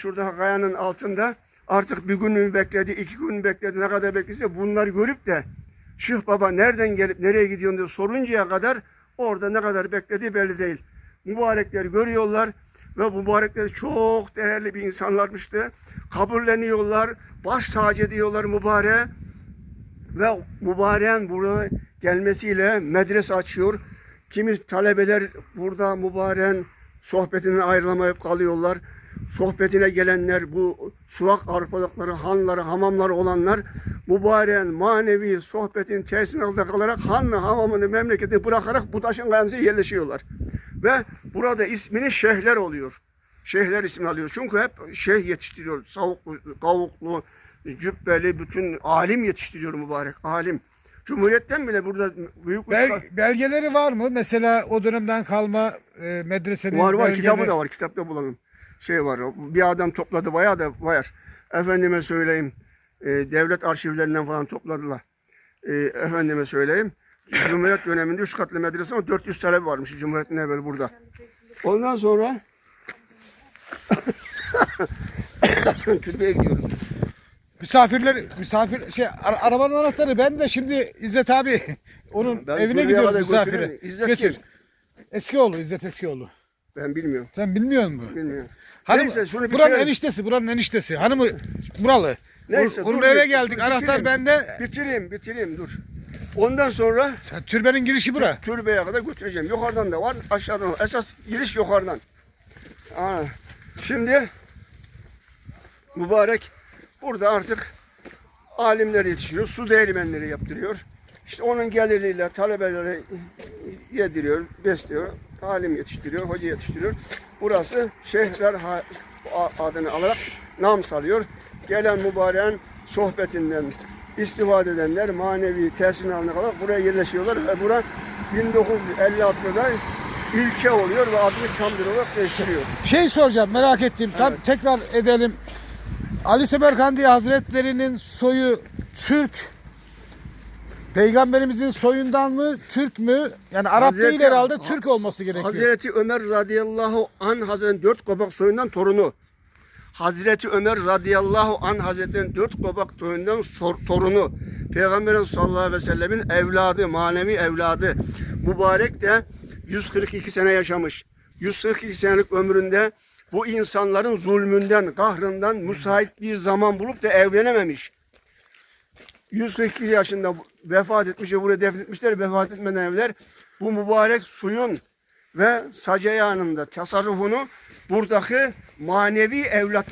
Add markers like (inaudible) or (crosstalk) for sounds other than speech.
Şurada kayanın altında artık bir günü bekledi, iki gün bekledi, ne kadar beklese bunları görüp de Şeyh Baba nereden gelip nereye gidiyorsun diye soruncaya kadar orada ne kadar beklediği belli değil. Mübarekler görüyorlar ve mübarekler çok değerli bir insanlarmıştı. Kabulleniyorlar, baş tacı ediyorlar mübareğe ve mübareğin buraya gelmesiyle medrese açıyor. Kimi talebeler burada mübareğin sohbetinden ayrılamayıp kalıyorlar. Sohbetine gelenler bu sulak arpalıkları, hanları, hamamları olanlar mübareğin manevi sohbetin tesisinin altında kalarak hanlı hamamını memleketi bırakarak bu taşın kayasına yerleşiyorlar. Ve burada ismini şeyhler oluyor. Şeyhler ismini alıyor. Çünkü hep şeyh yetiştiriyor. Savuklu, kavuklu, cübbeli bütün alim yetiştiriyor mübarek. Alim. Cumhuriyetten bile burada büyük Bel- usta- belgeleri var mı? Mesela o dönemden kalma e, medresenin var var belgeleri- kitabı da var. Kitapta bulalım. Şey var. Bir adam topladı bayağı da var. Efendime söyleyeyim. e, devlet arşivlerinden falan topladılar. E, efendime söyleyeyim. Cumhuriyet döneminde üç katlı medrese ama 400 talebe varmış Cumhuriyet'in evvel burada. Ondan sonra (laughs) Türkiye'ye gidiyoruz. Misafirler, misafir şey ara- arabanın anahtarı ben de şimdi İzzet abi (laughs) onun Ben evine Türkiye'ye gidiyoruz kadar misafire. götüreyim. İzzet Getir. kim? Eskioğlu, İzzet Eskioğlu. Ben bilmiyorum. Sen bilmiyor musun? Bilmiyorum. Hanım, Neyse şunu buranın bitirelim. eniştesi, buranın eniştesi. Hanımı buralı. Neyse, dur, eve dur, geldik. dur, Anahtar bitireyim. bende. Bitireyim, bitireyim dur. Ondan sonra Sen, türbenin girişi bura. türbeye kadar götüreceğim. Yukarıdan da var, aşağıdan var. Esas giriş yukarıdan. Aa, şimdi mübarek burada artık alimler yetiştiriyor. Su değirmenleri yaptırıyor. İşte onun geliriyle talebeleri yediriyor, besliyor. Alim yetiştiriyor, hoca yetiştiriyor. Burası a- adını alarak nam salıyor. Gelen mübareğin sohbetinden istifade edenler manevi tesirin altına kadar buraya yerleşiyorlar ve bura 1956'da ilçe oluyor ve adını Çamdır olarak değiştiriyor. Şey soracağım merak ettim. Tam tekrar edelim. Ali Semerkandi Hazretlerinin soyu Türk. Peygamberimizin soyundan mı Türk mü? Yani Arap Hazreti- değil herhalde Türk olması gerekiyor. Hazreti Ömer radıyallahu an Hazretin dört kobak soyundan torunu. Hazreti Ömer radıyallahu an Hazretin dört kobak soyundan torunu. Peygamberin sallallahu aleyhi ve sellemin evladı, manevi evladı. Mübarek de 142 sene yaşamış. 142 senelik ömründe bu insanların zulmünden, kahrından müsait bir zaman bulup da evlenememiş. 142 yaşında vefat etmiş ve buraya defnetmişler. Vefat etmeden evler bu mübarek suyun ve saceyanın da tasarrufunu buradaki manevi evlat